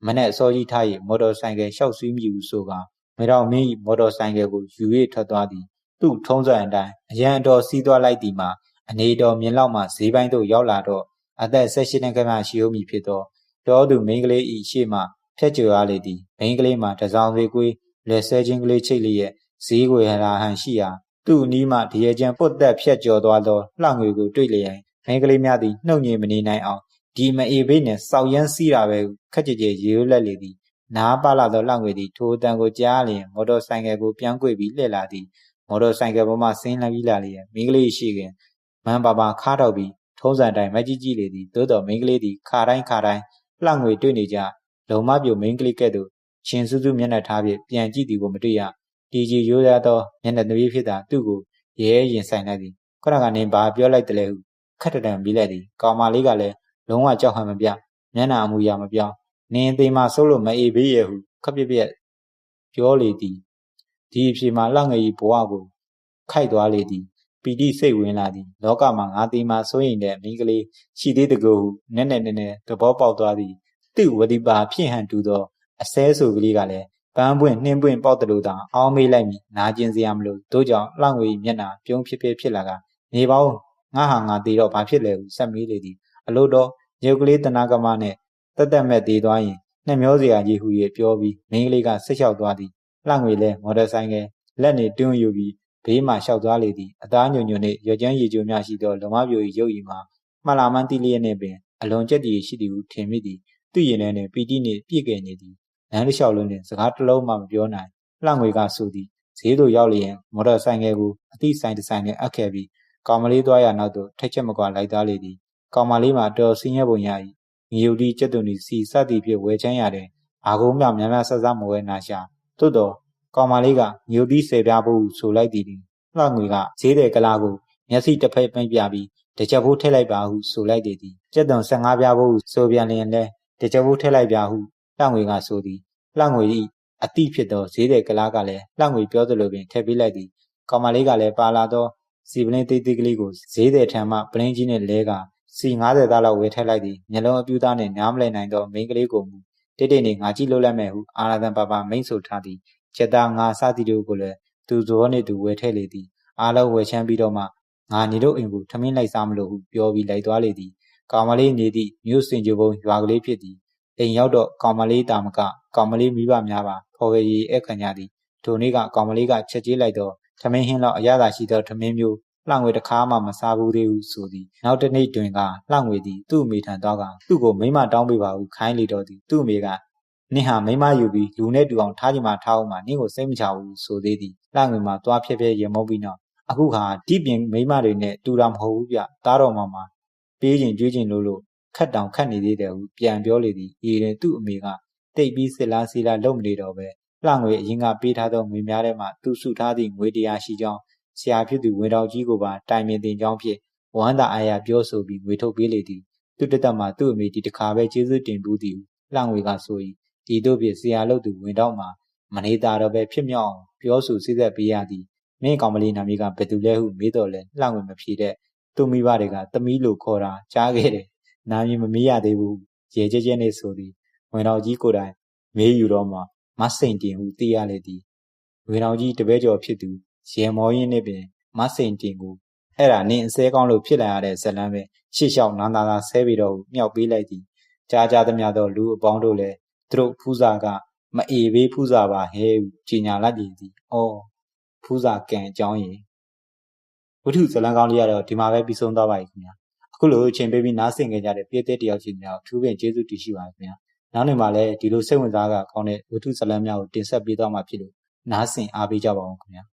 မနဲ့အစောကြီးထား၍မော်တော်ဆိုင်ကယ်ရှောက်စီးမိဟုဆိုကာမေတော်မင်း၏မော်တော်ဆိုင်ကယ်ကိုယူ၍ထွက်သွားသည်သူ့ထုံးစံအတိုင်းအရန်တော်စီးသွားလိုက်သည်မှာအနေတော်မြင်လောက်မှဈေးပိုင်းသို့ရောက်လာတော့အသက်၁၈နှစ်ခန့်မှရှိဦးမည်ဖြစ်သောတောသူမိန်းကလေး၏ရှေ့မှဖြတ်ကျော်ရလေသည်မိန်းကလေးမှာတစောင်းသေးကွေးလက်ဆဲချင်းကလေးချိတ်လျက် ဈေးကွယ်ဟလာဟန်ရှိရာသူ့အနီးမှတရေကျန်ပုတ်သက်ဖြတ်ကျော်သွားသောလှငွေကိုတွေ့လျင်မိန်းကလေးများသည်နှုတ်ညင်မနေနိုင်အောင်ဒီမအေဘေးနှင့်စောက်ရမ်းစီးတာပဲခက်ကြဲကြဲရေရွက်လက်လေသည်နားပါလာသောလှငွေသည်ထိုအတန်ကိုကြားလျင်မော်တော်ဆိုင်ကယ်ကိုပြန်ကွေ့ပြီးလှည့်လာသည်မော်တော်ဆိုင်ကယ်ပေါ်မှဆင်းလာပြီးလာလျက်မိန်းကလေးရှိခင်မန်ပါပါခါတော့ပြီးထုံးစံတိုင်းမကြီးကြီးလေသည်သို့တော်မိန်းကလေးသည်ခါတိုင်းခါတိုင်းလှငွေတွေ့နေကြလုံမပြိုမိန်းကလေးကဲ့သို့ရှင်စုစုမျက်နှာထားဖြင့်ပြန်ကြည့်သည်ကိုမတွေ့ရ တီကြီးရိုးသားသောမျက်နှာသမီးဖြစ်သာသူ့ကိုရဲရင်ဆိုင်လိုက်သည်ခရကနေဘာပြောလိုက်တယ်လဲဟုခက်တံပြီးလိုက်သည်ကောင်မလေးကလည်းလုံးဝကြောက်ဟန်မပြမျက်နှာအမူအရာမပြောင်းနင်းသေးမှစိုးလို့မအေးဘေးရဲ့ဟုခပ်ပြက်ပြက်ပြောလေသည်ဒီအဖြေမှာလှငယ်ကြီးဘဝကိုခိုက်သွားလေသည်ပီတိစိတ်ဝင်လာသည်လောကမှာငါသေးမှစိုးရင်တဲ့မိန်းကလေးရှိသေးတကူဟုနက်နက်နဲနဲသဘောပေါက်သွားသည်သူ့ဝတိပါဖြစ်ဟန်တူသောအစဲဆိုကလေးကလည်း ပန်းပွင့်နှင်းပွင့်ပေါက်တလို့သာအောင်းမေးလိုက်မိနာကျင်စရာမလိုတို့ကြောင့်လှငွေမျက်နှာပြုံးဖြစ်ဖြစ်ဖြစ်လာကနေပါဦးငါဟာငါသေးတော့ဘာဖြစ်လဲဟုဆက်မေးလေသည်အလို့တော့ရုပ်ကလေးတနာကမနဲ့တက်တက်မဲ့သေးသွားရင်နှမျောစရာကြီးဟူ၍ပြောပြီးမိန်းကလေးကဆက်လျှောက်သွားသည်လှငွေလဲမော်တော်ဆိုင်ကလက်နေတွန်းယူပြီးဘေးမှလျှောက်သွားလေသည်အသားညွညွနှင့်ရွကျန်းရည်ကြိုးများရှိသောလုံမပြို၏ရုပ်ရည်မှာမှလာမှန်းတိလျက်နှင့်ပင်အလွန်ကြက်တည်ရှိသည်ဟုထင်မိသည်သူ့ရင်ထဲနှင့်ပီတိနှင့်ပြည့်ကဲ့နေသည် လမ်းတစ်လျှောက်လုံးတွင်စကားတစ်လုံးမှမပြောနိုင်လှငွေကဆိုသည်ဈေးသို့ရောက်လျင်မော်တော်ဆိုင်ကယ်ကိုအသည့်ဆိုင်တစ်ဆိုင်နှင့်အပ်ခဲ့ပြီးကောင်မလေးသွားရနောက်သို့ထိုက်ချက်မကွာလိုက်သားလေသည်ကောင်မလေးမှာတော်ဆင်းရဲပုံရ၏ငြိုတီကျက်သွန်ဤစီစသည်ဖြင့်ဝဲချမ်းရတဲ့အာကုန်းမြောင်များများဆဆမဝဲနာရှာသို့တော့ကောင်မလေးကငြိုတီဆယ်ပြားဖို့ဆိုလိုက်သည်လှငွေကဈေးတယ်ကလာကိုမျက်စိတစ်ဖက်ပိတ်ပြပြီးတကြက်ဖို့ထည့်လိုက်ပါဟုဆိုလိုက်သည်ကျက်သွန်15ပြားဖို့ဆိုပြန်လျင်လဲတကြက်ဖို့ထည့်လိုက်ပြဟု လှငွေကဆိုသည်လှငွေ၏အတိဖြစ်သောဈေးတယ်ကလားကလည်းလှငွေပြောသလိုပင်ထည့်ပေးလိုက်သည်ကောင်မလေးကလည်းပါလာသောစီပလင်းသေးသေးကလေးကိုဈေးတယ်ထံမှပလင်းကြီးနဲ့လဲကစီ90သားလောက်ဝယ်ထည့်လိုက်သည်မျက်လုံးအပြူသားနှင့်နားမလည်နိုင်သောမိန်းကလေးကိုမူတိတ်တိတ်နေငါကြည့်လို့လိုက်မယ်ဟုအာရသံပါပါမိန်ဆိုထားသည်ချက်သားငါစသည်တို့ကိုလည်းသူဇောနှင့်သူဝယ်ထည့်လေသည်အားလုံးဝယ်ချမ်းပြီးတော့မှငါနေတို့အိမ်ကိုထမင်းလိုက်စားမလို့ဟုပြောပြီးလိုက်သွားလေသည်ကောင်မလေးနေသည့်မြို့စင်ကြုံရွာကလေးဖြစ်သည် အိမ်ရောက်တော့ကောင်မလေးတာမကကောင်မလေးမိဘများပါဖော်ဝေရီအခန့်ကြသည်ထိုနေ့ကကောင်မလေးကချက်ကြီးလိုက်တော့ထမင်းဟင်းလောက်အရသာရှိသောထမင်းမျိုးလှငွေတစ်ခါမှမစားဘူးသေးဘူးဆိုသည်နောက်တစ်နေ့တွင်ကလှငွေသည်သူ့အမေထံသွားကသူ့ကိုမိမတောင်းပေးပါဟုခိုင်းလေတော့သည်သူ့အမေကနင့်ဟာမိမယူပြီးလူနဲ့တူအောင်ထားချင်မှထားအောင်မှနင့်ကိုစိတ်မချဘူးဆိုသေးသည်လှငွေမှာသွားဖြည်းဖြည်းရမုန်းပြီးတော့အခုခါဒီပြင်မိမတွေနဲ့တူတာမဟုတ်ဘူးဗျသားတော်မှာမှာပေးခြင်းကြွေးခြင်းလို့လို့ ခတ်တောင်ခတ်နေသေးတယ်ဟုပြန်ပြောလေသည်အေရင်သူ့အမေကတိတ်ပြီးစစ်လားစီလားလုံမနေတော့ပဲလှငွေအရင်ကပေးထားသောငွေများထဲမှသူစုထားသည့်ငွေတရားရှိကြောင်းဆရာဖြစ်သူဝေတော်ကြီးကိုပါတိုင်ပင်တင်ကြောင်းဖြင့်ဝမ်းသာအားရပြောဆိုပြီးငွေထုတ်ပေးလေသည်သူတသက်မှသူ့အမေဒီတခါပဲကျေးဇူးတင်ဘူးသည်လှငွေကဆို၏ဒီတို့ဖြင့်ဆရာလုပ်သူဝင်တော့မှမနေတာတော့ပဲဖြစ်မြောက်အောင်ပြောဆိုစိသက်ပေးရသည်မင်းကောင်မလေးနာမည်ကဘယ်သူလဲဟုမေးတော့လဲလှငွေမဖြေတဲ့သူမိဘတွေကသမီးလို့ခေါ်တာကြားခဲ့တယ် နာမည်မမေးရသေးဘူးရေကြဲကြဲနေဆိုသည်ဝင်တော်ကြီးကိုယ်တိုင်မေးယူတော့မှမစိန်တင်ဟုသိရလေသည်ဝင်တော်ကြီးတပည့်ကျော်ဖြစ်သူရေမောရင်းနဲ့ပင်မစိန်တင်ကိုအဲ့ဒါနင်းအစဲကောင်းလို့ဖြစ်လာရတဲ့ဇလန်းပဲရှေ့လျှောက်နာနာသာဆဲပြီးတော့မြောက်ပေးလိုက်သည်ကြားကြားသမျှသောလူအပေါင်းတို့လည်းသူတို့ဖူးစာကမအေဘေးဖူးစာပါဟဲဟုကြီးညာလိုက်ကြသည်။အော်ဖူးစာကံအကြောင်းရည်ဝိထုဇလန်းကောင်းလေးကတော့ဒီမှာပဲပြီးဆုံးသွားပါပြီခင်ဗျာ။ အခုလိုအချိန်ပေးပြီးနားဆင်ကြကြတဲ့ပြည်သက်တယောက်ချင်းများကိုထူးပင်ကျေးဇူးတင်ရှိပါခင်ဗျာ။နောက်နေ့မှာလည်းဒီလိုစိတ်ဝင်စားကကောင်းတဲ့ဝိထုဇလန်းများကိုတင်ဆက်ပေးသွားမှာဖြစ်လို့နားဆင်အားပေးကြပါဦးခင်ဗျာ။